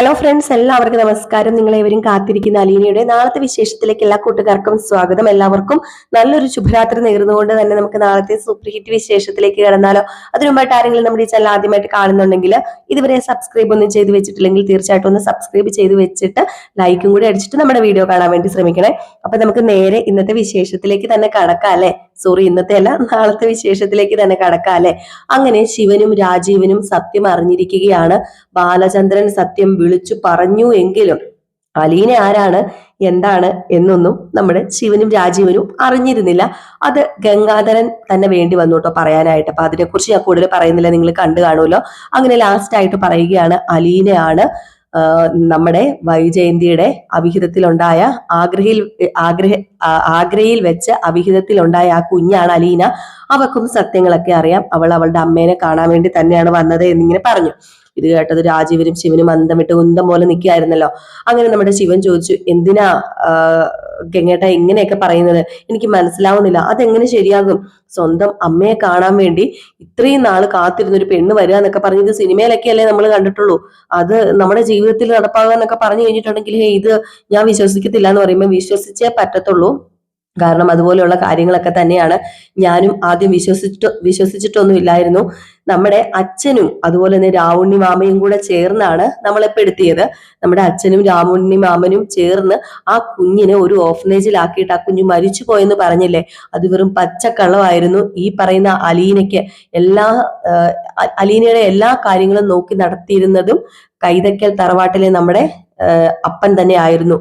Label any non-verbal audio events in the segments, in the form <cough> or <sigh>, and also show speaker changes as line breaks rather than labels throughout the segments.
Hello friends എല്ലാവർക്കും നമസ്കാരം. നിങ്ങളേവരും കാത്തിരിക്കുന്ന അലീനയുടെ നാളത്തെ വിശേഷത്തിലേക്ക് എല്ലാ കൂട്ടുകാർക്കും സ്വാഗതം. എല്ലാവർക്കും നല്ലൊരു ശുഭരാത്രി നേർന്നുകൊണ്ട് തന്നെ നമുക്ക് നാളത്തെ സൂപ്പർ ഹിറ്റ് വിശേഷത്തിലേക്ക് കടന്നാലോ. അതിനുമ്പായിട്ട് ആരെങ്കിലും നമ്മുടെ ഈ ചാനൽ ആദ്യമായിട്ട് കാണുന്നുണ്ടെങ്കിൽ ഇതുവരെ സബ്സ്ക്രൈബ് ഒന്നും ചെയ്ത് വെച്ചിട്ടില്ലെങ്കിൽ തീർച്ചയായിട്ടും ഒന്ന് സബ്സ്ക്രൈബ് ചെയ്ത് വെച്ചിട്ട് ലൈക്കും കൂടി അടിച്ചിട്ട് നമ്മുടെ വീഡിയോ കാണാൻ വേണ്ടി ശ്രമിക്കണേ. അപ്പൊ നമുക്ക് നേരെ ഇന്നത്തെ വിശേഷത്തിലേക്ക് തന്നെ കടക്കാം അല്ലെ? സോറി ഇന്നത്തെ അല്ല നാളത്തെ വിശേഷത്തിലേക്ക് തന്നെ കടക്കാം അല്ലെ? അങ്ങനെ ശിവനും രാജീവനും സത്യം അറിഞ്ഞിരിക്കുകയാണ്. ബാലചന്ദ്രൻ സത്യം വിളിച്ചു പറഞ്ഞു എങ്കിലും അലീന ആരാണ് എന്താണ് എന്നൊന്നും നമ്മുടെ ശിവനും രാജീവനും അറിഞ്ഞിരുന്നില്ല. അത് ഗംഗാധരൻ തന്നെ വേണ്ടി വന്നു കേട്ടോ പറയാനായിട്ട്. അപ്പൊ അതിനെക്കുറിച്ച് ഞാൻ കൂടുതൽ പറയുന്നില്ല നിങ്ങൾ കണ്ടു കാണുമല്ലോ. അങ്ങനെ ലാസ്റ്റ് ആയിട്ട് പറയുകയാണ് അലീനയാണ്. നമ്മുടെ വൈജയന്തിയുടെ അവിഹിതത്തിലുണ്ടായ ആഗ്രഹയിൽ ആഗ്രഹ ആഗ്രയിൽ വെച്ച് അവിഹിതത്തിലുണ്ടായ ആ കുഞ്ഞാണ് അലീന. അവക്കും സത്യങ്ങളൊക്കെ അറിയാം. അവൾ അവളുടെ അമ്മേനെ കാണാൻ വേണ്ടി തന്നെയാണ് വന്നത് എന്നിങ്ങനെ പറഞ്ഞു. ഇത് കേട്ടത് രാജീവനും ശിവനും അന്തം വിട്ട് കുന്തം പോലെ നിൽക്കുകയായിരുന്നല്ലോ. അങ്ങനെ നമ്മുടെ ശിവൻ ചോദിച്ചു എന്തിനാ ഗംഗേട്ട ഇങ്ങനെയൊക്കെ പറയുന്നത്? എനിക്ക് മനസ്സിലാവുന്നില്ല. അതെങ്ങനെ ശരിയാകും? സ്വന്തം അമ്മയെ കാണാൻ വേണ്ടി ഇത്രയും നാൾ കാത്തിരുന്ന ഒരു പെണ്ണ് വരിക എന്നൊക്കെ പറഞ്ഞത് സിനിമയിലൊക്കെ അല്ലേ നമ്മൾ കണ്ടിട്ടുള്ളൂ. അത് നമ്മുടെ ജീവിതത്തിൽ നടപ്പാകുക എന്നൊക്കെ പറഞ്ഞു കഴിഞ്ഞിട്ടുണ്ടെങ്കിൽ "ഹേ, ഇത് ഞാൻ വിശ്വസിക്കത്തില്ല എന്ന് പറയുമ്പോൾ വിശ്വസിച്ചേ പറ്റത്തുള്ളൂ. കാരണം അതുപോലെയുള്ള കാര്യങ്ങളൊക്കെ തന്നെയാണ് ഞാനും ആദ്യം വിശ്വസിച്ചിട്ട് വിശ്വസിച്ചിട്ടൊന്നും ഇല്ലായിരുന്നു നമ്മുടെ അച്ഛനും അതുപോലെ തന്നെ രാവുണ്ണി മാമയും കൂടെ ചേർന്നാണ് നമ്മളെ പെടുത്തിയത് നമ്മുടെ അച്ഛനും രാമുണ്ണി മാമനും ചേർന്ന് ആ കുഞ്ഞിനെ ഒരു ഓഫനേജിലാക്കിയിട്ട് ആ കുഞ്ഞു മരിച്ചു പോയെന്ന് പറഞ്ഞില്ലേ? അത് വെറും പച്ചക്കള്ളമായിരുന്നു. ഈ പറയുന്ന അലീനയ്ക്ക് എല്ലാ അലീനയുടെ എല്ലാ കാര്യങ്ങളും നോക്കി നടത്തിയിരുന്നതും കൈതക്കൽ തറവാട്ടിലെ നമ്മുടെ അപ്പൻ തന്നെ ആയിരുന്നു.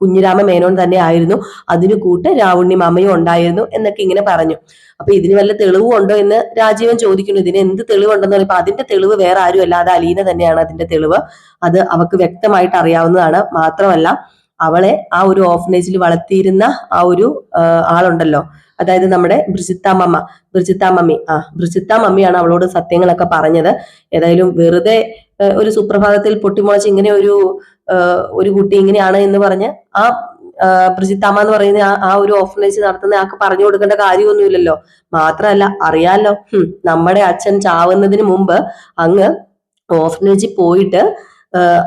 കുഞ്ഞിരാമ മേനോൻ തന്നെ ആയിരുന്നു. അതിനു കൂട്ട് രാവുണ്ണി മാമയും ഉണ്ടായിരുന്നു എന്നൊക്കെ ഇങ്ങനെ പറഞ്ഞു. അപ്പൊ ഇതിന് വല്ല തെളിവുണ്ടോ എന്ന് രാജീവൻ ചോദിക്കുന്നു. ഇതിന് എന്ത് തെളിവുണ്ടെന്ന് പറയുമ്പോൾ അതിന്റെ തെളിവ് വേറെ ആരും അല്ല അത് അലീന തന്നെയാണ് അതിന്റെ തെളിവ്. അത് അവക്ക് വ്യക്തമായിട്ട് അറിയാവുന്നതാണ്. മാത്രമല്ല അവളെ ആ ഒരു ഓഫനേജിൽ വളർത്തിയിരുന്ന ആ ഒരു ആളുണ്ടല്ലോ. അതായത് നമ്മുടെ ബ്രിജിത്താമ്മ ബ്രിജിത്താമ്മി ആ ബ്രിജിത്താ മമ്മിയാണ് അവളോട് സത്യങ്ങളൊക്കെ പറഞ്ഞത്. ഏതായാലും വെറുതെ ഒരു സുപ്രഭാതത്തിൽ പൊട്ടിമുളച്ച് ഇങ്ങനെ ഒരു ഒരു കുട്ടി ഇങ്ങനെയാണ് എന്ന് പറഞ്ഞ് ആ പ്രസിദ്ധമ്മ എന്ന് പറയുന്ന ആ- ഒരു ഓഫനേജ് നടത്തുന്ന ആൾക്ക് പറഞ്ഞു കൊടുക്കേണ്ട കാര്യമൊന്നുമില്ലല്ലോ. മാത്രമല്ല അറിയാലോ നമ്മുടെ അച്ഛൻ ചാവുന്നതിന് മുമ്പ് അങ്ങ് ഓഫനേജിൽ പോയിട്ട്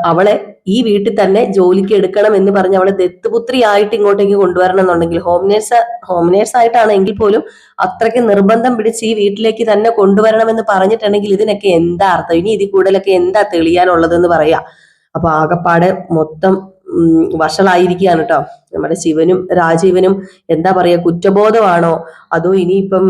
അവളെ ഈ വീട്ടിൽ തന്നെ ജോലിക്ക് എടുക്കണം എന്ന് പറഞ്ഞ് അവളെ ദത്തുപുത്രിയായിട്ട് ഇങ്ങോട്ടേക്ക് കൊണ്ടുവരണം എന്നുണ്ടെങ്കിൽ ഹോം നേഴ്സ് ഹോം നേഴ്സ് ആയിട്ടാണ് എങ്കിൽ പോലും അത്രയ്ക്ക് നിർബന്ധം പിടിച്ച് ഈ വീട്ടിലേക്ക് തന്നെ കൊണ്ടുവരണം എന്ന് പറഞ്ഞിട്ടുണ്ടെങ്കിൽ ഇതിനൊക്കെ എന്താ അർത്ഥം? ഇനി ഇതിൽ കൂടുതലൊക്കെ എന്താ തെളിയാനുള്ളതെന്ന് പറയാ. അപ്പൊ ആകപ്പാടെ മൊത്തം വഷളായിരിക്കുകയാണ് കേട്ടോ നമ്മുടെ ശിവനും രാജീവനും എന്താ പറയാ കുറ്റബോധമാണോ? അതോ ഇനിയിപ്പം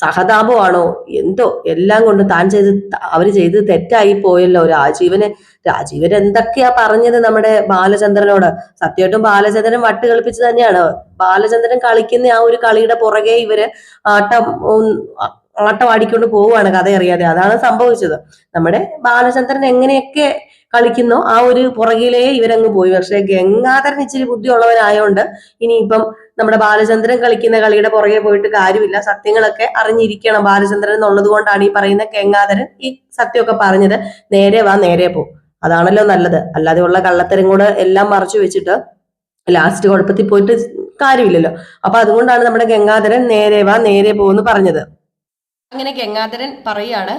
സഹതാപമാണോ? എന്തോ എല്ലാം കൊണ്ട് താൻ ചെയ്ത് അവർ ചെയ്ത് തെറ്റായി പോയല്ലോ രാജീവന്. രാജീവൻ എന്തൊക്കെയാ പറഞ്ഞത് നമ്മുടെ ബാലചന്ദ്രനോട്? സത്യമായിട്ടും ബാലചന്ദ്രൻ വട്ട് കളിപ്പിച്ച് തന്നെയാണ്. ബാലചന്ദ്രൻ കളിക്കുന്ന ആ ഒരു കളിയുടെ പുറകെ ഇവർ ആട്ടം ആട്ടം ആടിക്കൊണ്ട് പോവുകയാണ് കഥ അറിയാതെ. അതാണ് സംഭവിച്ചത്. നമ്മുടെ ബാലചന്ദ്രൻ എങ്ങനെയൊക്കെ കളിക്കുന്നോ ആ ഒരു പുറകിലേ ഇവരങ്ങ് പോയി. പക്ഷെ ഗംഗാധരൻ ഇച്ചിരി ബുദ്ധിയുള്ളവരായോണ്ട് ഇനിയിപ്പം നമ്മുടെ ബാലചന്ദ്രൻ കളിക്കുന്ന കളിയുടെ പുറകെ പോയിട്ട് കാര്യമില്ല. സത്യങ്ങളൊക്കെ അറിഞ്ഞിരിക്കണം ബാലചന്ദ്രൻ എന്നുള്ളത് കൊണ്ടാണ് ഈ പറയുന്ന ഗംഗാധരൻ ഈ സത്യമൊക്കെ പറഞ്ഞത്. നേരെ വാ നേരെ പോ. അതാണല്ലോ നല്ലത്. അല്ലാതെ ഉള്ള കള്ളത്തരം കൂടെ എല്ലാം മറച്ചു വെച്ചിട്ട് ലാസ്റ്റ് കുഴപ്പത്തിൽ പോയിട്ട് കാര്യമില്ലല്ലോ. അപ്പൊ അതുകൊണ്ടാണ് നമ്മുടെ ഗംഗാധരൻ നേരെ വാ നേരെ പോകുന്നു പറഞ്ഞത്.
അങ്ങനെ ഗംഗാധരൻ പറയാണ്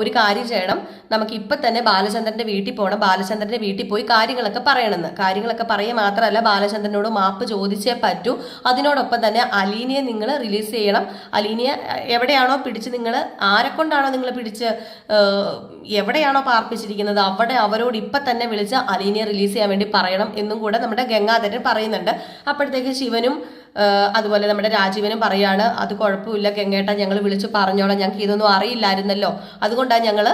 ഒരു കാര്യം ചെയ്യണം. നമുക്ക് ഇപ്പൊ തന്നെ ബാലചന്ദ്രന്റെ വീട്ടിൽ പോകണം ബാലചന്ദ്രന്റെ വീട്ടിൽ പോയി കാര്യങ്ങളൊക്കെ പറയണമെന്ന്. കാര്യങ്ങളൊക്കെ പറയുക മാത്രമല്ല ബാലചന്ദ്രനോട് മാപ്പ് ചോദിച്ചേ പറ്റൂ. അതിനോടൊപ്പം തന്നെ അലീനിയെ നിങ്ങൾ റിലീസ് ചെയ്യണം. അലീനയെ എവിടെയാണോ പിടിച്ച് നിങ്ങൾ ആരെ കൊണ്ടാണോ നിങ്ങൾ പിടിച്ച് എവിടെയാണോ പാർപ്പിച്ചിരിക്കുന്നത് അവിടെ അവരോട് ഇപ്പൊ തന്നെ വിളിച്ച് അലീനയെ റിലീസ് ചെയ്യാൻ വേണ്ടി പറയണം എന്നും കൂടെ നമ്മുടെ ഗംഗാധരൻ പറയുന്നുണ്ട്. അപ്പോഴത്തേക്ക് ശിവനും അതുപോലെ നമ്മുടെ രാജീവനും പറയാണ് അത് കുഴപ്പമില്ല കെങ്ങേട്ട ഞങ്ങൾ വിളിച്ച് പറഞ്ഞോളാം. ഞങ്ങൾക്ക് ഇതൊന്നും അറിയില്ലായിരുന്നല്ലോ. അതുകൊണ്ടാണ് ഞങ്ങൾ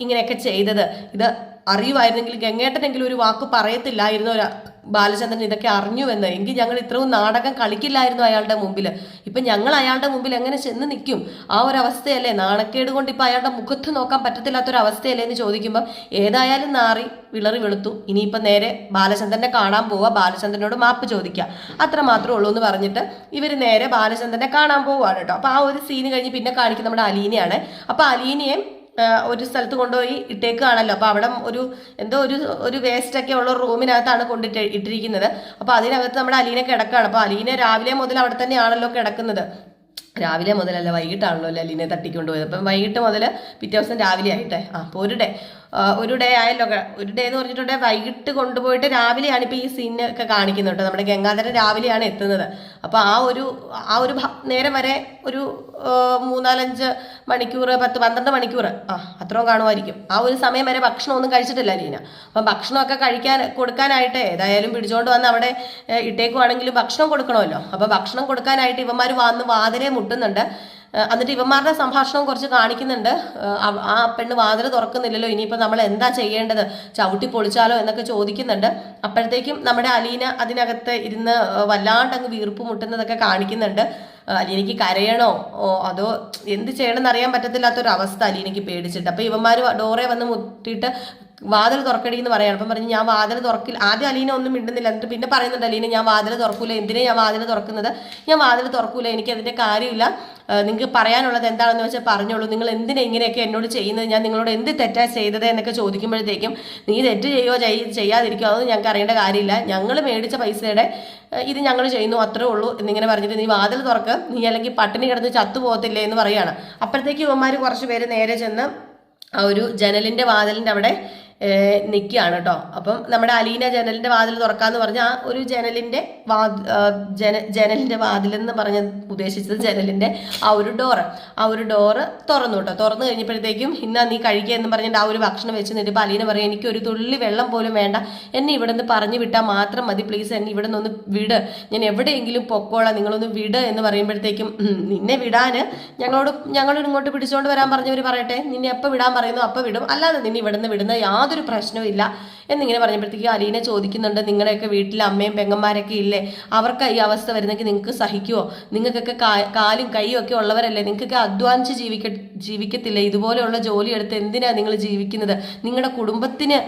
ഇങ്ങനെയൊക്കെ ചെയ്തത്. ഇത് അറിയുമായിരുന്നെങ്കിൽ ഗംഗേട്ടനെങ്കിലും ഒരു വാക്ക് പറയത്തില്ലായിരുന്നു ബാലചന്ദ്രൻ ഇതൊക്കെ അറിഞ്ഞുവെന്ന്. എങ്കിൽ ഞങ്ങൾ ഇത്രയും നാടകം കളിക്കില്ലായിരുന്നു അയാളുടെ മുമ്പിൽ. ഇപ്പം ഞങ്ങൾ അയാളുടെ മുമ്പിൽ എങ്ങനെ ചെന്ന് നിൽക്കും? ആ ഒരു അവസ്ഥയല്ലേ നാണക്കേട് കൊണ്ട് ഇപ്പം അയാളുടെ മുഖത്ത് നോക്കാൻ പറ്റത്തില്ലാത്തൊരു അവസ്ഥയല്ലേ എന്ന് ചോദിക്കുമ്പം ഏതായാലും നാറി വിളറി വെളുത്തു. ഇനിയിപ്പം നേരെ ബാലചന്ദ്രനെ കാണാൻ പോവുക ബാലചന്ദ്രനോട് മാപ്പ് ചോദിക്കുക അത്ര മാത്രമേ ഉള്ളൂ എന്ന് പറഞ്ഞിട്ട് ഇവർ നേരെ ബാലചന്ദ്രനെ കാണാൻ പോവുകയാണ് കേട്ടോ. അപ്പോൾ ആ ഒരു സീന് കഴിഞ്ഞ് പിന്നെ കാണിക്കുന്ന നമ്മുടെ അലീനയാണ്. അപ്പോൾ അലീനയെ ഒരു സ്ഥലത്ത് കൊണ്ടുപോയി ഇട്ടേക്കുകയാണല്ലോ അപ്പോൾ അവിടെ ഒരു എന്തോ ഒരു ഒരു വേസ്റ്റൊക്കെ ഉള്ള റൂമിനകത്താണ് കൊണ്ടിട്ട് ഇട്ടിരിക്കുന്നത്. അപ്പോൾ അതിനകത്ത് നമ്മുടെ അലീന കിടക്കുകയാണ് അപ്പോൾ അലീന രാവിലെ മുതൽ അവിടെ തന്നെയാണല്ലോ കിടക്കുന്നത്. രാവിലെ മുതലല്ല വൈകിട്ടാണല്ലോ അല്ലേ അലീനെ തട്ടിക്കൊണ്ട് പോയത് അപ്പം വൈകിട്ട് മുതൽ പിറ്റേ ദിവസം രാവിലെ ആയിട്ടെ. ആ പോരുടെ. ആ, ഒരു ഡേ ആയല്ലോ ഒരു ഡേ എന്ന് പറഞ്ഞിട്ടുണ്ടെങ്കിൽ വൈകിട്ട് കൊണ്ടുപോയിട്ട് രാവിലെയാണ് ഇപ്പോൾ ഈ സീൻ ഒക്കെ കാണിക്കുന്നത് കേട്ടോ നമ്മുടെ ഗംഗാധരൻ രാവിലെയാണ് എത്തുന്നത്. അപ്പോൾ ആ ഒരു ആ ഒരു നേരം വരെ ഒരു മൂന്നാലഞ്ച് മണിക്കൂർ പത്ത് പന്ത്രണ്ട് മണിക്കൂർ ആ അത്രയും കാണുമായിരിക്കും. ആ ഒരു സമയം വരെ ഭക്ഷണം ഒന്നും കഴിച്ചിട്ടില്ല ലീന. അപ്പം ഭക്ഷണമൊക്കെ കഴിക്കാൻ കൊടുക്കാനായിട്ട് ഏതായാലും പിടിച്ചുകൊണ്ട് വന്ന് അവിടെ ഇട്ടേക്കുവാണെങ്കിൽ ഭക്ഷണം കൊടുക്കണമല്ലോ. അപ്പോൾ ഭക്ഷണം കൊടുക്കാനായിട്ട് ഇവന്മാർ വന്ന് വാതിലെ മുട്ടുന്നുണ്ട്. എന്നിട്ട് ഇവന്മാരുടെ സംഭാഷണം കുറച്ച് കാണിക്കുന്നുണ്ട്. ആ പെണ്ണ് വാതിൽ തുറക്കുന്നില്ലല്ലോ. ഇനിയിപ്പോൾ നമ്മൾ എന്താ ചെയ്യേണ്ടത്? ചവിട്ടി പൊളിച്ചാലോ എന്നൊക്കെ ചോദിക്കുന്നുണ്ട്. അപ്പോഴത്തേക്കും നമ്മുടെ അലീന അതിനകത്ത് ഇരുന്ന് വല്ലാണ്ട് അങ്ങ് വീർപ്പ് മുട്ടുന്നതൊക്കെ കാണിക്കുന്നുണ്ട്. അലീനയ്ക്ക് കരയണോ? അതോ എന്ത് ചെയ്യണമെന്ന് അറിയാൻ പറ്റത്തില്ലാത്തൊരവസ്ഥ അലീനയ്ക്ക് പേടിച്ചിട്ട്. അപ്പോൾ ഇവന്മാർ ഡോറെ വന്ന് മുട്ടിയിട്ട് വാതിൽ തുറക്കടി എന്ന് പറയാണ്. അപ്പം പറഞ്ഞു ഞാൻ വാതിൽ തുറക്കില്ല. ആദ്യം അലീന ഒന്നും മിണ്ടുന്നില്ല. എന്നിട്ട് പിന്നെ പറയുന്നുണ്ട് അലീന ഞാൻ വാതിൽ തുറക്കൂല. എന്തിനാ ഞാൻ വാതിൽ തുറക്കുന്നത്? ഞാൻ വാതിൽ തുറക്കൂല. എനിക്ക് അതിന്റെ കാര്യമില്ല. നിങ്ങൾക്ക് പറയാനുള്ളത് എന്താണെന്ന് വെച്ചാൽ പറഞ്ഞോളൂ. നിങ്ങൾ എന്തിനാ ഇങ്ങനെയൊക്കെ എന്നോട് ചെയ്യുന്നത്? ഞാൻ നിങ്ങളോട് എന്ത് തെറ്റാ ചെയ്തത് എന്നൊക്കെ ചോദിക്കുമ്പോഴത്തേക്കും നീ തെറ്റ് ചെയ്യോ? ചെയ്- ചെയ്യാതിരിക്കോ? അതൊന്നും ഞങ്ങൾക്ക് അറിയേണ്ട കാര്യമില്ല. ഞങ്ങൾ മേടിച്ച പൈസയുടെ ഇത് ഞങ്ങൾ ചെയ്യുന്നു. അത്രേ ഉള്ളൂ. എന്നിങ്ങനെ പറഞ്ഞിട്ട് നീ വാതിൽ തുറക്ക്. നീ അല്ലെങ്കിൽ പട്ടിണി കിടന്ന് ചത്തുപോകത്തില്ലേ? എന്ന് പറയുകയാണ് അപ്പോഴത്തേക്ക് ഇവന്മാർ കുറച്ച് പേര് നേരെ ചെന്ന് ആ ഒരു ജനലിന്റെ വാതിലിന്റെ അവിടെ നിൽക്കുകയാണ് കേട്ടോ അപ്പം നമ്മുടെ അലീന ജനലിന്റെ വാതിൽ തുറക്കാന്ന് പറഞ്ഞ ആ ഒരു ജനലിന്റെ വാ ജന ജനലിന്റെ വാതിൽ എന്ന് പറഞ്ഞ ഉദ്ദേശിച്ചത് ജനലിന്റെ ആ ഒരു ഡോറ് ആ ഒരു ഡോറ് തുറന്നു കേട്ടോ തുറന്നു കഴിഞ്ഞപ്പോഴത്തേക്കും ഇന്ന നീ കഴിക്കുക എന്ന് പറഞ്ഞിട്ട് ആ ഒരു ഭക്ഷണം വെച്ച് നിന്നിട്ട് അലീന പറയും എനിക്ക് ഒരു തുള്ളി വെള്ളം പോലും വേണ്ട. എന്നെ ഇവിടെ നിന്ന് പറഞ്ഞു വിട്ടാൽ മാത്രം മതി. പ്ലീസ് എന്നെ ഇവിടെ നിന്ന് വിട്. ഞാൻ എവിടെയെങ്കിലും പൊക്കോളാം. നിങ്ങളൊന്ന് വിട് എന്ന് പറയുമ്പോഴത്തേക്കും നിന്നെ വിടാൻ ഞങ്ങളോട് ഞങ്ങളോട് ഇങ്ങോട്ട് പിടിച്ചുകൊണ്ട് വരാൻ പറഞ്ഞവർ പറയട്ടെ. നിന്നെ എപ്പോൾ വിടാൻ പറയുന്നു അപ്പോൾ വിടും. അല്ലാതെ നിന്നെ ഇവിടെ നിന്ന് വിടുന്ന യാതൊരു പ്രശ്നവും ഇല്ല എന്നിങ്ങനെ പറഞ്ഞപ്പോഴത്തേക്കും അലീന ചോദിക്കുന്നുണ്ട് നിങ്ങളുടെയൊക്കെ വീട്ടിൽ അമ്മയും പെങ്ങന്മാരൊക്കെ ഇല്ലേ? അവർക്ക് ഈ അവസ്ഥ വരുന്നെങ്കിൽ നിങ്ങൾക്ക് സഹിക്കുമോ നിങ്ങൾക്കൊക്കെ കാലും കൈയും ഒക്കെ ഉള്ളവരല്ലേ? നിങ്ങൾക്കൊക്കെ അധ്വാനിച്ച് ജീവിക്ക ജീവിക്കത്തില്ലേ? ഇതുപോലെയുള്ള ജോലിയെടുത്ത് എന്തിനാണ് നിങ്ങൾ ജീവിക്കുന്നത്? നിങ്ങളുടെ കുടുംബത്തിന്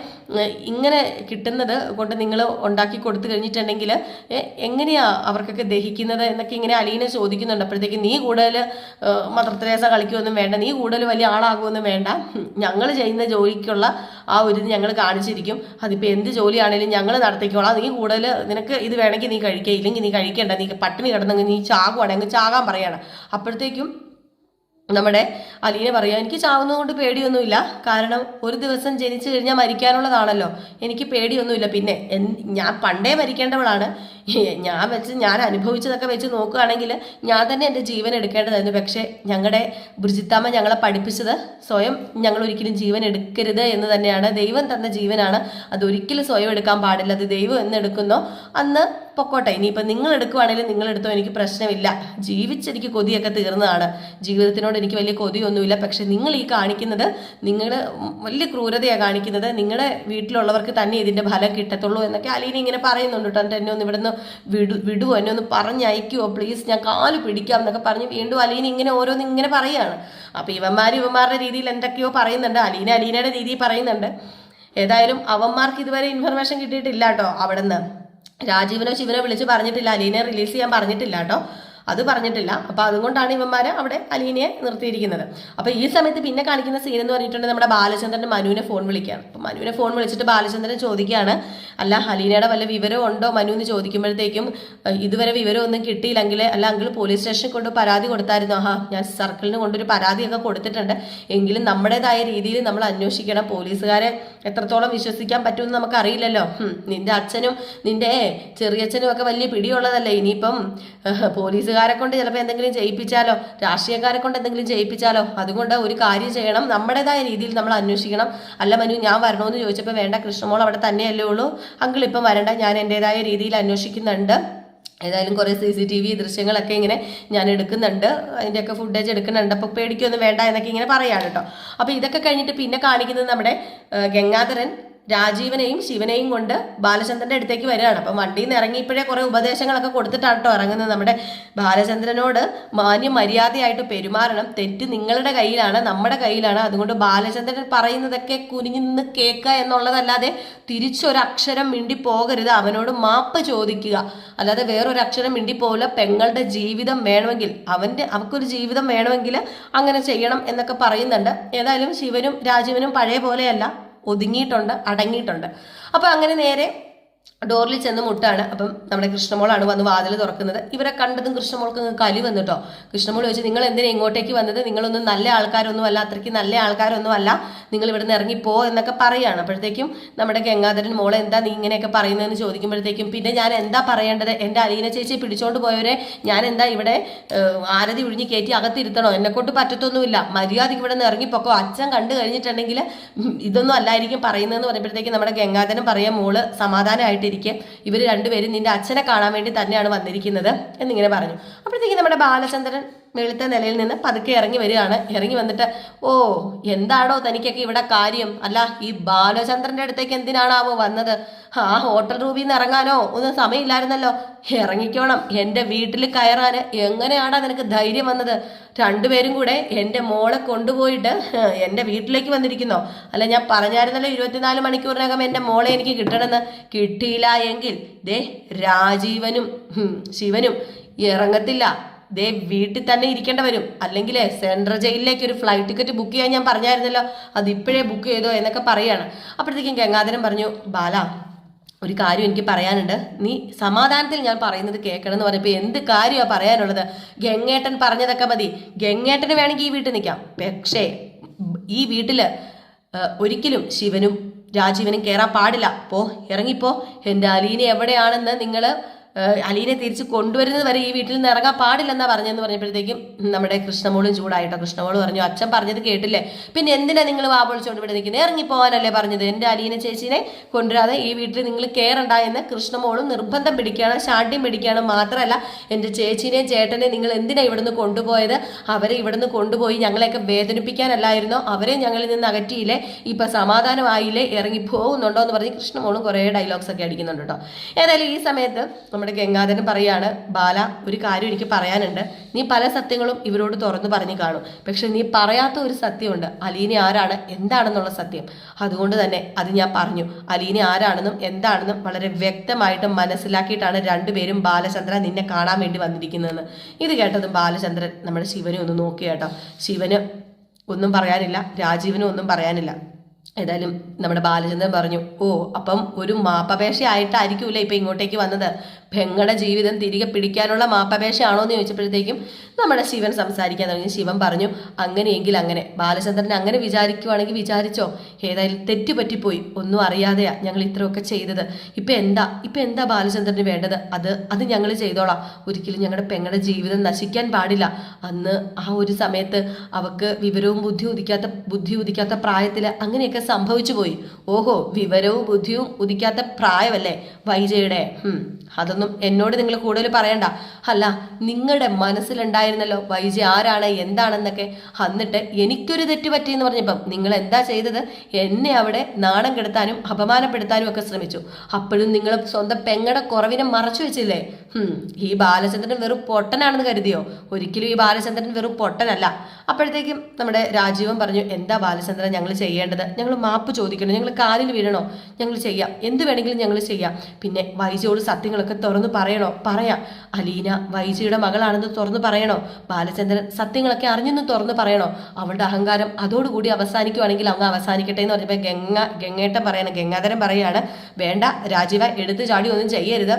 ഇങ്ങനെ കിട്ടുന്നത് കൊണ്ട് നിങ്ങൾ ഉണ്ടാക്കി കൊടുത്തു കഴിഞ്ഞിട്ടുണ്ടെങ്കിൽ എങ്ങനെയാണ് എങ്ങനെയാ അവർക്കൊക്കെ ദഹിക്കുന്നത് എന്നൊക്കെ ഇങ്ങനെ അലീനെ ചോദിക്കുന്നുണ്ട്. അപ്പോഴത്തേക്ക് നീ കൂടുതൽ മദർ തെരേസ കളിക്കുമൊന്നും വേണ്ട നീ കൂടുതൽ വലിയ ആളാകുമൊന്നും വേണ്ട. ഞങ്ങൾ ചെയ്യുന്ന ജോലിക്കുള്ള ആ ഒരു ഞങ്ങൾ കാണിച്ചിരിക്കും. അതിപ്പോൾ എന്ത് ജോലിയാണേലും ഞങ്ങൾ നടത്തിക്കോളാം. നീ കൂടുതൽ നിനക്ക് ഇത് വേണമെങ്കിൽ നീ കഴിക്കുക ഇല്ലെങ്കിൽ നീ കഴിക്കേണ്ട. നീ പട്ടിണി കിടന്നെങ്കിൽ നീ ചാകുവാണെങ്കിൽ ചാകാൻ പറയണം. അപ്പോഴത്തേക്കും നമ്മുടെ അലീന പറയുക എനിക്ക് ചാവുന്നത് കൊണ്ട് പേടിയൊന്നുമില്ല. കാരണം ഒരു ദിവസം ജനിച്ചു കഴിഞ്ഞാൽ മരിക്കാനുള്ളതാണല്ലോ. എനിക്ക് പേടിയൊന്നുമില്ല. പിന്നെ ഞാൻ പണ്ടേ മരിക്കേണ്ടവളാണ്. <laughs> ഞാൻ വെച്ച് ഞാൻ അനുഭവിച്ചതൊക്കെ വെച്ച് നോക്കുകയാണെങ്കിൽ ഞാൻ തന്നെ എന്റെ ജീവൻ എടുക്കേണ്ടതായിരുന്നു. പക്ഷേ ഞങ്ങളുടെ ബ്രിജിത്താമ്മ ഞങ്ങളെ പഠിപ്പിച്ചത് സ്വയം ഞങ്ങൾ ഒരിക്കലും ജീവൻ എടുക്കരുത് എന്ന് തന്നെയാണ്. ദൈവം തന്ന ജീവനാണ്. അതൊരിക്കലും സ്വയം എടുക്കാൻ പാടില്ല. അത് ദൈവം എന്ന് എടുക്കുന്നോ. അന്ന് പൊക്കോട്ടെ. ഇനിയിപ്പോൾ നിങ്ങൾ എടുക്കുവാണെങ്കിലും നിങ്ങൾ എടുത്തോ എനിക്ക് പ്രശ്നമില്ല. ജീവിച്ചെനിക്ക് കൊതിയൊക്കെ തീർന്നതാണ്. ജീവിതത്തിനോട് എനിക്ക് വലിയ കൊതിയൊന്നുമില്ല. പക്ഷെ നിങ്ങൾ ഈ കാണിക്കുന്നത് നിങ്ങൾ വലിയ ക്രൂരതയാണ് കാണിക്കുന്നത്. നിങ്ങളുടെ വീട്ടിലുള്ളവർക്ക് തന്നെ ഇതിന്റെ ഫലം കിട്ടത്തുള്ളൂ എന്നൊക്കെ അലീന ഇങ്ങനെ പറയുന്നുണ്ട് കേട്ടോ. എന്നെ ഒന്ന് ഇവിടെ നിന്ന് വിടു വിടുവോ എന്നെ ഒന്ന് പറഞ്ഞയക്കുവോ? പ്ലീസ് ഞാൻ കാൽ പിടിക്കാം എന്നൊക്കെ പറഞ്ഞ് വീണ്ടും അലീന ഇങ്ങനെ ഓരോന്ന് ഇങ്ങനെ പറയുകയാണ്. അപ്പോൾ ഇവന്മാർ ഇവന്മാരുടെ രീതിയിൽ എന്തൊക്കെയോ പറയുന്നുണ്ട്. അലീന അലീനയുടെ രീതിയിൽ പറയുന്നുണ്ട്. ഏതായാലും അവന്മാർക്ക് ഇതുവരെ ഇൻഫർമേഷൻ കിട്ടിയിട്ടില്ല കേട്ടോ അവിടെ നിന്ന് രാജീവനോ ശിവനോ വിളിച്ച് പറഞ്ഞിട്ടില്ല. അലീനെ റിലീസ് ചെയ്യാൻ പറഞ്ഞിട്ടില്ല കേട്ടോ. അത് പറഞ്ഞിട്ടില്ല. അപ്പോൾ അതുകൊണ്ടാണ് ഇവന്മാർ അവിടെ അലീനയെ നിർത്തിയിരിക്കുന്നത്. അപ്പോൾ ഈ സമയത്ത് പിന്നെ കാണിക്കുന്ന സീൻ എന്ന് പറഞ്ഞിട്ടുണ്ടെങ്കിൽ നമ്മുടെ ബാലചന്ദ്രൻ മനുവിനെ ഫോൺ വിളിക്കുകയാണ് അപ്പോൾ മനുവിനെ ഫോൺ വിളിച്ചിട്ട് ബാലചന്ദ്രൻ ചോദിക്കുകയാണ് അല്ല അലീനയുടെ വല്ല വിവരം ഉണ്ടോ? മനു എന്ന് ചോദിക്കുമ്പോഴത്തേക്കും "ഏഹ്, ഇതുവരെ വിവരമൊന്നും കിട്ടിയില്ലെങ്കിൽ അല്ല അങ്കിൾ പോലീസ് സ്റ്റേഷനിൽ കൊണ്ട് പരാതി കൊടുത്തായിരുന്നു. ആഹാ ഞാൻ സർക്കിളിന് കൊണ്ടൊരു പരാതിയൊക്കെ കൊടുത്തിട്ടുണ്ട്. എങ്കിലും നമ്മുടേതായ രീതിയിൽ നമ്മൾ അന്വേഷിക്കണം. പോലീസുകാരെ എത്രത്തോളം വിശ്വസിക്കാൻ പറ്റുമെന്ന് നമുക്കറിയില്ലല്ലോ. നിന്റെ അച്ഛനും നിന്റെ ചെറിയച്ഛനും ഒക്കെ വലിയ പിടിയുള്ളതല്ലേ. ഇനിയിപ്പം ഏഹ്, പോലീസുകാരെ കൊണ്ട് ചിലപ്പോൾ എന്തെങ്കിലും ചെയ്യിപ്പിച്ചാലോ രാഷ്ട്രീയക്കാരെ കൊണ്ട് എന്തെങ്കിലും ചെയ്യിപ്പിച്ചാലോ അതുകൊണ്ട് ഒരു കാര്യം ചെയ്യണം. നമ്മുടേതായ രീതിയിൽ നമ്മൾ അന്വേഷിക്കണം. അല്ല മനു ഞാൻ വരണമെന്ന് ചോദിച്ചപ്പോൾ വേണ്ട കൃഷ്ണമോൾ അവിടെ തന്നെയല്ലേ ഉള്ളൂ. അങ്കിൾ ഇപ്പം വരണ്ട ഞാൻ എന്റെതായ രീതിയിൽ അന്വേഷിക്കുന്നുണ്ട്. ഏതായാലും കുറേ സി സി ടി വി ദൃശ്യങ്ങളൊക്കെ ഇങ്ങനെ ഞാൻ എടുക്കുന്നുണ്ട്. അതിന്റെയൊക്കെ ഫുട്ടേജ് എടുക്കുന്നുണ്ട്. അപ്പോൾ പേടിക്കൊന്നും വേണ്ട എന്നൊക്കെ ഇങ്ങനെ പറയാണ് കേട്ടോ. അപ്പോൾ ഇതൊക്കെ കഴിഞ്ഞിട്ട് പിന്നെ കാണിക്കുന്നത് നമ്മുടെ ഗംഗാധരൻ രാജീവനെയും ശിവനെയും കൊണ്ട് ബാലചന്ദ്രന്റെ അടുത്തേക്ക് വരികയാണ്. അപ്പം വണ്ടിയിൽ നിന്ന് ഇറങ്ങിയപ്പോഴേ കുറേ ഉപദേശങ്ങളൊക്കെ കൊടുത്തിട്ടാണ് കേട്ടോ ഇറങ്ങുന്നത്. നമ്മുടെ ബാലചന്ദ്രനോട് മാന്യ മര്യാദയായിട്ട് പെരുമാറണം. തെറ്റ് നിങ്ങളുടെ കയ്യിലാണ് നമ്മുടെ കയ്യിലാണ്. അതുകൊണ്ട് ബാലചന്ദ്രൻ പറയുന്നതൊക്കെ കുനിഞ്ഞു നിന്ന് കേൾക്കുക എന്നുള്ളതല്ലാതെ തിരിച്ചൊരക്ഷരം മിണ്ടി പോകരുത്. അവനോട് മാപ്പ് ചോദിക്കുക. അല്ലാതെ വേറൊരു അക്ഷരം മിണ്ടി പോകില്ല. പെങ്ങളുടെ ജീവിതം വേണമെങ്കിൽ അവന്റെ അവക്കൊരു ജീവിതം വേണമെങ്കിൽ അങ്ങനെ ചെയ്യണം എന്നൊക്കെ പറയുന്നുണ്ട്. ഏതായാലും ശിവനും രാജീവനും പഴയ പോലെയല്ല. ഒതുങ്ങിയിട്ടുണ്ട് അടങ്ങിയിട്ടുണ്ട്. അപ്പോൾ അങ്ങനെ നേരെ ഡോറിൽ ചെന്ന് മുട്ടാണ്. അപ്പം നമ്മുടെ കൃഷ്ണമോളാണ് വന്ന് വാതിൽ തുറക്കുന്നത്. ഇവരെ കണ്ടതും കൃഷ്ണമോൾക്ക് കലി വന്നിട്ടോ. കൃഷ്ണമോൾ ചോദിച്ചു നിങ്ങൾ എന്തിനാ ഇങ്ങോട്ടേക്ക് വന്നത്? നിങ്ങളൊന്നും നല്ല ആൾക്കാരൊന്നും അല്ല അത്രയ്ക്ക് നല്ല ആൾക്കാരൊന്നും അല്ല നിങ്ങൾ ഇവിടുന്ന് ഇറങ്ങിപ്പോ എന്നൊക്കെ പറയുകയാണ് അപ്പോഴത്തേക്കും നമ്മുടെ ഗംഗാധരൻ മോളെ എന്താ നീ ഇങ്ങനെയൊക്കെ പറയുന്നതെന്ന് ചോദിക്കുമ്പോഴത്തേക്കും പിന്നെ ഞാൻ എന്താ പറയേണ്ടത്? എന്റെ അലീന ചേച്ചി പിടിച്ചോണ്ട് പോയവരെ ഞാൻ എന്താ ഇവിടെ ആരതി ഒഴിഞ്ഞ് കയറ്റി അകത്തിരുത്തണോ? എന്നെ കൊണ്ട് പറ്റത്തൊന്നുമില്ല. മര്യാദയ്ക്ക് ഇവിടെ നിന്ന് ഇറങ്ങിപ്പോക്കോ. അച്ഛൻ കണ്ടു കഴിഞ്ഞിട്ടുണ്ടെങ്കിൽ ഇതൊന്നും അല്ലായിരിക്കും പറയുന്നതെന്ന് പറയുമ്പോഴത്തേക്കും നമ്മുടെ ഗംഗാധരൻ പറയാൻ മോൾ സമാധാനമായിട്ടിരിക്കെ ഇവർ രണ്ടുപേരും നിന്റെ അച്ഛനെ കാണാൻ വേണ്ടി തന്നെയാണ് വന്നിരിക്കുന്നത് എന്നിങ്ങനെ പറഞ്ഞു. അപ്പോഴത്തേക്കും നമ്മുടെ ബാലചന്ദ്രൻ മേളത്തെ നിലയിൽ നിന്ന് പതുക്കെ ഇറങ്ങി വരികയാണ്. ഇറങ്ങി വന്നിട്ട് ഓ എന്താണോ തനിക്കൊക്കെ ഇവിടെ കാര്യം? അല്ല ഈ ബാലചന്ദ്രന്റെ അടുത്തേക്ക് എന്തിനാണാവോ വന്നത്? ആ ഹോട്ടൽ റൂമിൽ നിന്ന് ഇറങ്ങാനോ? ഒന്നും സമയമില്ലായിരുന്നല്ലോ. ഇറങ്ങിക്കോണം. എന്റെ വീട്ടിൽ കയറാൻ എങ്ങനെയാണ് നിനക്ക് ധൈര്യം വന്നത്? രണ്ടുപേരും കൂടെ എന്റെ മോളെ കൊണ്ടുപോയിട്ട് എന്റെ വീട്ടിലേക്ക് വന്നിരിക്കുന്നോ. അല്ല ഞാൻ പറഞ്ഞായിരുന്നല്ലോ ഇരുപത്തിനാല് മണിക്കൂറിനകം എന്റെ മോളെ എനിക്ക് കിട്ടണമെന്ന്. കിട്ടിയില്ല എങ്കിൽ ദേ രാജീവനും ശിവനും ഇറങ്ങത്തില്ല. ദേ വീട്ടിൽ തന്നെ ഇരിക്കേണ്ട വരും അല്ലെങ്കിൽ സെൻട്രൽ ജയിലിലേക്ക് ഒരു ഫ്ലൈറ്റ് ടിക്കറ്റ് ബുക്ക് ചെയ്യാൻ ഞാൻ പറഞ്ഞായിരുന്നല്ലോ. അതിപ്പോഴേ ബുക്ക് ചെയ്തോ എന്നൊക്കെ പറയാണ്. അപ്പോഴത്തേക്കും ഗംഗാധരൻ പറഞ്ഞു ബാല ഒരു കാര്യം എനിക്ക് പറയാനുണ്ട്. നീ സമാധാനത്തിൽ ഞാൻ പറയുന്നത് കേൾക്കണം എന്ന് പറഞ്ഞപ്പോൾ എന്ത് കാര്യമാണ് പറയാനുള്ളത്? ഗംഗേട്ടൻ പറഞ്ഞതൊക്കെ മതി. ഗംഗേട്ടന് വേണമെങ്കിൽ ഈ വീട്ടിൽ നിൽക്കാം. പക്ഷേ ഈ വീട്ടിൽ ഒരിക്കലും ശിവനും രാജീവനും കയറാൻ പാടില്ല. പോ ഇറങ്ങിപ്പോ. എന്റെ അലീന എവിടെയാണെന്ന് നിങ്ങൾ അലീനെ തിരിച്ച് കൊണ്ടുവരുന്നത് വരെ ഈ വീട്ടിൽ നിന്ന് ഇറങ്ങാൻ പാടില്ലെന്നാ പറഞ്ഞെന്ന് പറഞ്ഞപ്പോഴത്തേക്കും നമ്മുടെ കൃഷ്ണമോളും ചൂടായിട്ടോ. കൃഷ്ണമോൾ പറഞ്ഞു അച്ഛൻ പറഞ്ഞത് കേട്ടില്ലേ? പിന്നെ എന്തിനാ നിങ്ങൾ വാപൊളിച്ചുകൊണ്ട് ഇവിടെ നിൽക്കുന്നത് ഇറങ്ങി പോകാനല്ലേ പറഞ്ഞത്? എന്റെ അലീന ചേച്ചിനെ കൊണ്ടുവരാതെ ഈ വീട്ടിൽ നിങ്ങൾ കയറണ്ട എന്ന് കൃഷ്ണമോളും നിർബന്ധം പിടിക്കുകയാണ് ശാഠ്യം പിടിക്കുകയാണ് മാത്രമല്ല എന്റെ ചേച്ചീനെയും ചേട്ടനെയും നിങ്ങൾ എന്തിനാ ഇവിടുന്ന് കൊണ്ടുപോയത്? അവരെ ഇവിടുന്ന് കൊണ്ടുപോയി ഞങ്ങളെയൊക്കെ വേദനിപ്പിക്കാനല്ലായിരുന്നോ? അവരെ ഞങ്ങളിൽ നിന്ന് അകറ്റിയില്ലേ? ഇപ്പൊ സമാധാനമായില്ലേ? ഇറങ്ങി പോകുന്നുണ്ടോ എന്ന് പറഞ്ഞ് കൃഷ്ണമോളും കുറേ ഡയലോഗ്സ് ഒക്കെ അടിക്കുന്നുണ്ട് കേട്ടോ. ഏതായാലും ഈ സമയത്ത് നമ്മുടെ ഗംഗാധരൻ പറയാണ് ബാല ഒരു കാര്യം എനിക്ക് പറയാനുണ്ട്. നീ പല സത്യങ്ങളും ഇവരോട് തുറന്നു പറഞ്ഞു കാണും. പക്ഷെ നീ പറയാത്ത ഒരു സത്യമുണ്ട്. അലീന ആരാണ്? എന്താണെന്നുള്ള സത്യം. അതുകൊണ്ട് തന്നെ അത് ഞാൻ പറഞ്ഞു. അലീന ആരാണെന്നും എന്താണെന്നും വളരെ വ്യക്തമായിട്ട് മനസ്സിലാക്കിയിട്ടാണ് രണ്ടുപേരും ബാലചന്ദ്രൻ നിന്നെ കാണാൻ വേണ്ടി വന്നിരിക്കുന്നതെന്ന്. ഇത് കേട്ടതും ബാലചന്ദ്രൻ നമ്മുടെ ശിവനെ ഒന്ന് നോക്കി കേട്ടോ. ശിവന് ഒന്നും പറയാനില്ല. രാജീവനും ഒന്നും പറയാനില്ല. ഏതായാലും നമ്മുടെ ബാലചന്ദ്രൻ പറഞ്ഞു ഓ അപ്പം ഒരു മാപ്പപേക്ഷ ആയിട്ടായിരിക്കൂല ഇപ്പൊ ഇങ്ങോട്ടേക്ക് വന്നത്? പെങ്ങളുടെ ജീവിതം തിരികെ പിടിക്കാനുള്ള മാപ്പപേക്ഷയാണോ എന്ന് ചോദിച്ചപ്പോഴത്തേക്കും നമ്മുടെ ശിവൻ സംസാരിക്കാൻ തുടങ്ങി. ശിവൻ പറഞ്ഞു അങ്ങനെയെങ്കിൽ അങ്ങനെ. ബാലചന്ദ്രൻ അങ്ങനെ വിചാരിക്കുവാണെങ്കിൽ വിചാരിച്ചോ. ഏതായാലും തെറ്റുപറ്റിപ്പോയി. ഒന്നും അറിയാതെയാ ഞങ്ങൾ ഇത്രയൊക്കെ ചെയ്തത്. ഇപ്പം എന്താ? ഇപ്പം എന്താ ബാലചന്ദ്രന് വേണ്ടത്? അത് അത് ഞങ്ങൾ ചെയ്തോളാം. ഒരിക്കലും ഞങ്ങളുടെ പെങ്ങളുടെ ജീവിതം നശിക്കാൻ പാടില്ല. അന്ന് ആ ഒരു സമയത്ത് അവക്ക് വിവരവും ബുദ്ധി ഉദിക്കാത്ത ബുദ്ധി ഉദിക്കാത്ത പ്രായത്തിൽ അങ്ങനെയൊക്കെ സംഭവിച്ചു പോയി ഓഹോ വിവരവും ബുദ്ധിയും ഉദിക്കാത്ത പ്രായമല്ലേ വൈജയുടെ? ഹും, അതൊന്നും എന്നോട് നിങ്ങൾ കൂടുതൽ പറയണ്ട. അല്ല നിങ്ങളുടെ മനസ്സിലുണ്ടായിരുന്നല്ലോ വൈജി ആരാണ് എന്താണെന്നൊക്കെ. എന്നിട്ട് എനിക്കൊരു തെറ്റ് പറ്റിയെന്ന് പറഞ്ഞപ്പം നിങ്ങൾ എന്താ ചെയ്തത്? എന്നെ അവിടെ നാണം കെടുത്താനും അപമാനപ്പെടുത്താനും ഒക്കെ ശ്രമിച്ചു. അപ്പോഴും നിങ്ങൾ സ്വന്തം പെങ്ങടെ കുറവിനെ മറച്ചു വെച്ചില്ലേ? ഈ ബാലചന്ദ്രൻ വെറും പൊട്ടനാണെന്ന് കരുതിയോ? ഒരിക്കലും ഈ ബാലചന്ദ്രൻ വെറും പൊട്ടനല്ല. അപ്പോഴത്തേക്കും നമ്മുടെ രാജീവൻ പറഞ്ഞു എന്താ ബാലചന്ദ്രൻ ഞങ്ങൾ ചെയ്യേണ്ടത്? ഞങ്ങൾ മാപ്പ് ചോദിക്കണം. ഞങ്ങൾ കാലിൽ വീഴണോ? ഞങ്ങൾ ചെയ്യാം. എന്ത് വേണമെങ്കിലും ഞങ്ങൾ ചെയ്യാം. പിന്നെ വൈജയോട് സത്യങ്ങളൊക്കെ തുറന്നു പറയണോ? പറയാം. അലീന വൈജിയുടെ മകളാണെന്ന് തുറന്നു പറയണോ? ബാലചന്ദ്രൻ സത്യങ്ങളൊക്കെ അറിഞ്ഞെന്ന് തുറന്നു പറയണോ? അവളുടെ അഹങ്കാരം അതോടുകൂടി അവസാനിക്കുവാണെങ്കിൽ അങ്ങ് അവസാനിക്കട്ടെ എന്ന് പറഞ്ഞപ്പോൾ ഗംഗ ഗംഗേട്ടം പറയണം ഗംഗാധരൻ പറയാണ് വേണ്ട രാജീവ എടുത്തു ചാടി ഒന്നും ചെയ്യരുത്.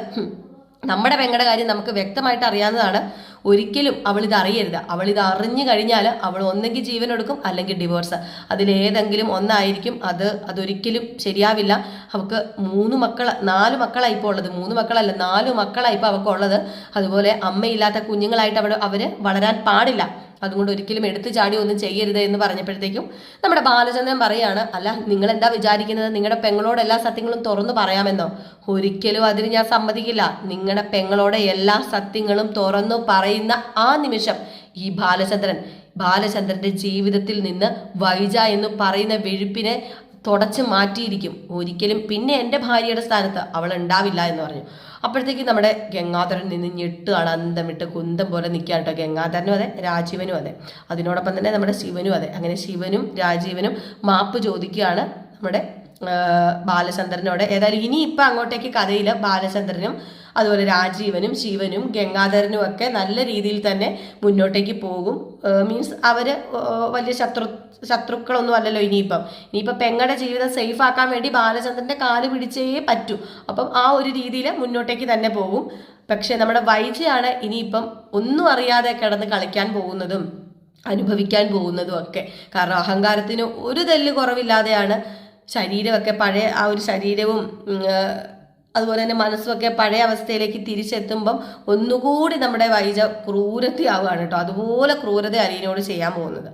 നമ്മുടെ പെങ്ങളുടെ കാര്യം നമുക്ക് വ്യക്തമായിട്ട് അറിയാവുന്നതാണ്. ഒരിക്കലും അവൾ ഇത് അറിയരുത്. അവൾ ഇത് അറിഞ്ഞു കഴിഞ്ഞാൽ അവൾ ഒന്നെങ്കിൽ ജീവൻ എടുക്കും അല്ലെങ്കിൽ ഡിവോഴ്സ് അതിലേതെങ്കിലും ഒന്നായിരിക്കും. അത് അതൊരിക്കലും ശരിയാവില്ല. അവൾക്ക് മൂന്ന് മക്കൾ നാല് മക്കളായി ഇപ്പോൾ ഉള്ളത്. മൂന്ന് മക്കളല്ല നാല് മക്കളായി ഇപ്പോൾ അവൾക്കുള്ളത് അതുപോലെ അമ്മയില്ലാത്ത കുഞ്ഞുങ്ങളായിട്ട് അവിടെ അവർ വളരാൻ പാടില്ല. അതുകൊണ്ട് ഒരിക്കലും എടുത്തു ചാടി ഒന്നും ചെയ്യരുത് എന്ന് പറഞ്ഞപ്പോഴത്തേക്കും നമ്മുടെ ബാലചന്ദ്രൻ പറയാണ് അല്ല നിങ്ങൾ എന്താ വിചാരിക്കുന്നത്? നിങ്ങളുടെ പെങ്ങളോട് എല്ലാ സത്യങ്ങളും തുറന്നു പറയാമെന്നോ? ഒരിക്കലും അതിന് ഞാൻ സമ്മതിക്കില്ല. നിങ്ങളുടെ പെങ്ങളോടെ എല്ലാ സത്യങ്ങളും തുറന്നു പറയുന്ന ആ നിമിഷം ഈ ബാലചന്ദ്രൻ ബാലചന്ദ്രന്റെ ജീവിതത്തിൽ നിന്ന് വൈജ എന്ന് പറയുന്ന വെഴുപ്പിനെ തുടച്ച് മാറ്റിയിരിക്കും. ഒരിക്കലും പിന്നെ എന്റെ ഭാര്യയുടെ സ്ഥാനത്ത് അവൾ ഉണ്ടാവില്ല എന്ന് പറഞ്ഞു. അപ്പോഴത്തേക്ക് നമ്മുടെ ഗംഗാധരൻ നിന്ന് ഞെട്ടുകയാണ് അന്തം വിട്ട് കുന്തം പോലെ നിൽക്കുകയാണ് കേട്ടോ ഗംഗാധരനും അതെ രാജീവനും അതെ. അതിനോടൊപ്പം തന്നെ നമ്മുടെ ശിവനും അതെ. അങ്ങനെ ശിവനും രാജീവനും മാപ്പ് ചോദിക്കുകയാണ് നമ്മുടെ ബാലചന്ദ്രനോട്. ഏതായാലും ഇനി ഇപ്പം അങ്ങോട്ടേക്ക് കഥയിൽ ബാലചന്ദ്രനും അതുപോലെ രാജീവനും ശിവനും ഗംഗാധരനും ഒക്കെ നല്ല രീതിയിൽ തന്നെ മുന്നോട്ടേക്ക് പോകും. മീൻസ് അവർ വലിയ ശത്രു ശത്രുക്കളൊന്നും അല്ലല്ലോ ഇനിയിപ്പം. ഇനിയിപ്പം പെങ്ങളുടെ ജീവിതം സേഫ് ആക്കാൻ വേണ്ടി ബാലചന്ദ്രന്റെ കാൽ പിടിച്ചേ പറ്റൂ. അപ്പം ആ ഒരു രീതിയിൽ മുന്നോട്ടേക്ക് തന്നെ പോകും. പക്ഷേ നമ്മുടെ വൈജയാണ് ഇനിയിപ്പം ഒന്നും അറിയാതെ കിടന്ന് കളിക്കാൻ പോകുന്നതും അനുഭവിക്കാൻ പോകുന്നതും ഒക്കെ. കാരണം അഹങ്കാരത്തിന് ഒരു തെല്ല് കുറവില്ലാതെയാണ് ശരീരമൊക്കെ പഴയ ആ ഒരു ശരീരവും അതുപോലെ തന്നെ മനസ്സുമൊക്കെ പഴയ അവസ്ഥയിലേക്ക് തിരിച്ചെത്തുമ്പം ഒന്നുകൂടി നമ്മുടെ വൈജ ക്രൂരതയാവുകയാണ് കേട്ടോ. അതുപോലെ ക്രൂരത അലീനോട് ചെയ്യാൻ പോകുന്നത്.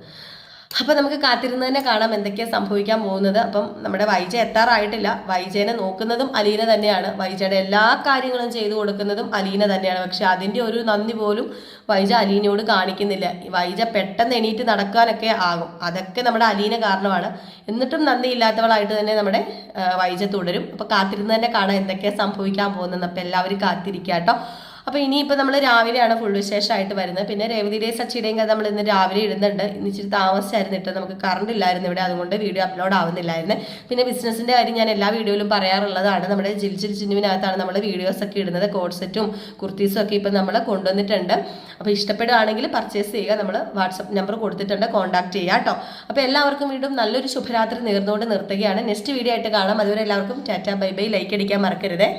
അപ്പം നമുക്ക് കാത്തിരുന്ന് തന്നെ കാണാം എന്തൊക്കെയാണ് സംഭവിക്കാൻ പോകുന്നത്. അപ്പം നമ്മുടെ വൈജ എത്താറായിട്ടില്ല. വൈജേനെ നോക്കുന്നതും അലീന തന്നെയാണ്. വൈജയുടെ എല്ലാ കാര്യങ്ങളും ചെയ്തു കൊടുക്കുന്നതും അലീന തന്നെയാണ്. പക്ഷെ അതിന്റെ ഒരു നന്ദി പോലും വൈജ അലീനയോട് കാണിക്കുന്നില്ല. വൈജ പെട്ടെന്ന് എണീറ്റ് നടക്കാനൊക്കെ ആകും. അതൊക്കെ നമ്മുടെ അലീന കാരണമാണ്. എന്നിട്ടും നന്ദി ഇല്ലാത്തവളായിട്ട് തന്നെ നമ്മുടെ വൈജ തുടരും. അപ്പോൾ കാത്തിരുന്ന് തന്നെ കാണാം എന്തൊക്കെയാണ് സംഭവിക്കാൻ പോകുന്നത് അപ്പോൾ എല്ലാവരും കാത്തിരിക്കുക കേട്ടോ അപ്പോൾ ഇനിയിപ്പോൾ നമ്മൾ രാവിലെയാണ് ഫുൾ വിശേഷമായിട്ട് വരുന്നത്. പിന്നെ രേവതിയുടെയും സച്ചിയുടെയും കഥ നമ്മൾ ഇന്ന് രാവിലെ ഇടുന്നുണ്ട്. ഇന്ന് ഇച്ചിരി താമസിച്ചായിരുന്നു ഇട്ട് നമുക്ക് കറണ്ട് ഇല്ലായിരുന്നു ഇവിടെ. അതുകൊണ്ട് വീഡിയോ അപ്ലോഡ് ആവുന്നില്ലായിരുന്നു. പിന്നെ ബിസിനസ്സിന്റെ കാര്യം ഞാൻ എല്ലാ വീഡിയോയിലും പറയാറുള്ളതാണ്. നമ്മുടെ ജിൽ ജിൽ ചിന്നുവിനകത്താണ് നമ്മൾ വീഡിയോസ് ഒക്കെ ഇടുന്നത്. കോഡ്സെറ്റും കുർത്തീസും ഒക്കെ ഇപ്പം നമ്മൾ കൊണ്ടുവന്നിട്ടുണ്ട്. അപ്പോൾ ഇഷ്ടപ്പെടുകയാണെങ്കിൽ പർച്ചേസ് ചെയ്യുക. നമ്മൾ വാട്സപ്പ് നമ്പർ കൊടുത്തിട്ടുണ്ട്. കോൺടാക്ട് ചെയ്യുക കേട്ടോ. അപ്പോൾ എല്ലാവർക്കും വീണ്ടും നല്ലൊരു ശുഭരാത്രി നേർന്നുകൊണ്ട് നിർത്തുകയാണ്. നെക്സ്റ്റ് വീഡിയോ ആയിട്ട് കാണാം. അതുവരെ എല്ലാവർക്കും ടാറ്റ ബൈ ബൈ. ലൈക്ക് അടിക്കാൻ മറക്കരുതേ.